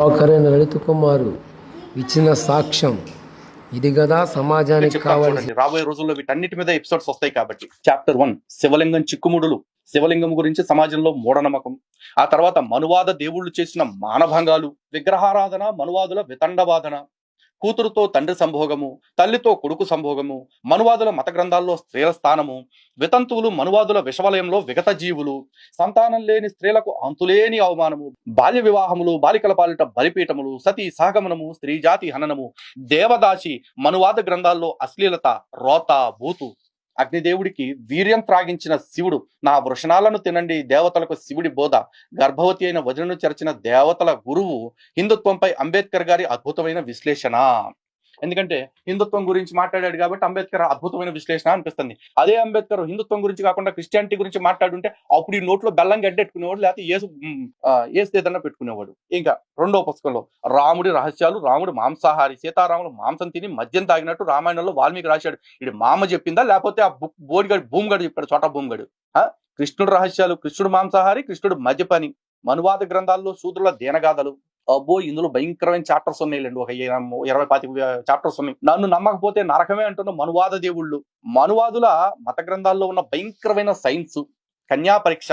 ఒకరైన లలిత కుమారు ఇచ్చిన సాక్ష్యం. ఇది కదా సమాజానికి కావాలి రాబోయే రోజుల్లో వీటన్నిటి మీద ఎపిసోడ్స్ వస్తాయి కాబట్టి. చాప్టర్ వన్ శివలింగం చిక్కుముడులు. శివలింగం గురించి సమాజంలో మూఢనమ్మకం. ఆ తర్వాత మనువాద దేవుళ్ళు చేసిన మానభంగాలు విగ్రహారాధన మనువాదుల వితండవాదన. కూతురుతో తండ్రి సంభోగము తల్లితో కొడుకు సంభోగము మనువాదుల మత గ్రంథాల్లో స్త్రీల స్థానము వితంతువులు మనువాదుల విషవలయంలో విగత జీవులు సంతానం లేని స్త్రీలకు అంతులేని అవమానము బాల్య వివాహములు బాలికల పాలిట బలిపీఠములు సతీ సహగమనము స్త్రీ జాతి హననము దేవదాసి మనువాద గ్రంథాల్లో అశ్లీలత రోత భూతు అగ్నిదేవుడికి వీర్యం త్రాగించిన శివుడు నా వృషణాలను తినండి దేవతలకు శివుడి బోధ. గర్భవతి అయిన వజ్రను చేర్చిన దేవతల గురువు హిందుత్వంపై అంబేద్కర్ గారి అద్భుతమైన విశ్లేషణ. ఎందుకంటే హిందుత్వం గురించి మాట్లాడాడు కాబట్టి అంబేద్కర్ అద్భుతమైన విశ్లేషణ అనిపిస్తుంది. అదే అంబేద్కర్ హిందుత్వం గురించి కాకుండా క్రిస్టియానిటీ గురించి మాట్లాడుంటే అప్పుడు ఈ నోట్లో బెల్లం గడ్డెట్టుకునేవాడు లేకపోతే ఏసు ఏసు ఏదన్నా పెట్టుకునేవాడు. ఇంకా రెండో పుస్తకంలో రాముడి రహస్యాలు రాముడు మాంసాహారి సీతారాములు మాంసం తిని మద్యం తాగినట్టు రామాయణంలో వాల్మీకి రాశాడు. ఇది మామ చెప్పిందా లేకపోతే ఆ బుక్ బోడిగాడు భూమిగాడు చెప్పాడు చోట భూమిగాడు? ఆ? కృష్ణుడు రహస్యాలు కృష్ణుడు మాంసాహారి కృష్ణుడు మద్యపని మనువాద గ్రంథాల్లో శూద్రుల దేనగాథలు. అబ్బో ఇందులో భయంకరమైన చాప్టర్స్ ఉన్నాయిలేండి. ఒక ఇరవై- ఇరవై పాతి చాప్టర్స్ ఉన్నాయి. నన్ను నమ్మకపోతే నరకమే అంటున్న మనువాద దేవుళ్ళు. మనువాదుల మత గ్రంథాల్లో ఉన్న భయంకరమైన సైన్స్ కన్యా పరీక్ష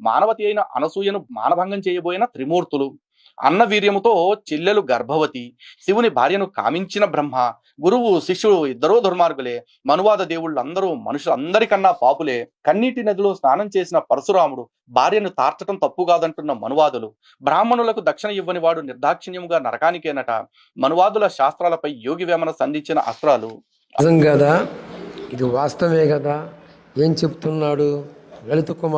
మానవతి అయిన అనసూయను మానభంగం చేయబోయిన త్రిమూర్తులు. అన్న వీర్యముతో చెల్లెలు గర్భవతి. శివుని భార్యను కామించిన బ్రహ్మ గురువు శిష్యుడు ఇద్దరూ దుర్మార్గులే. మనువాద దేవుళ్ళు అందరూ మనుషులందరికన్నా పాపులే. కన్నీటి నదిలో స్నానం చేసిన పరశురాముడు భార్యను తార్చటం తప్పు కాదంటున్న మనువాదులు. బ్రాహ్మణులకు దక్షిణ ఇవ్వని వాడు నిర్దాక్షిణ్యముగా నరకానికేనట. మనువాదుల శాస్త్రాలపై యోగి వేమన సంధించిన అస్త్రాలు. కదా? ఇది వాస్తవమే కదా? ఏం చెప్తున్నాడు? లలిత కుమార్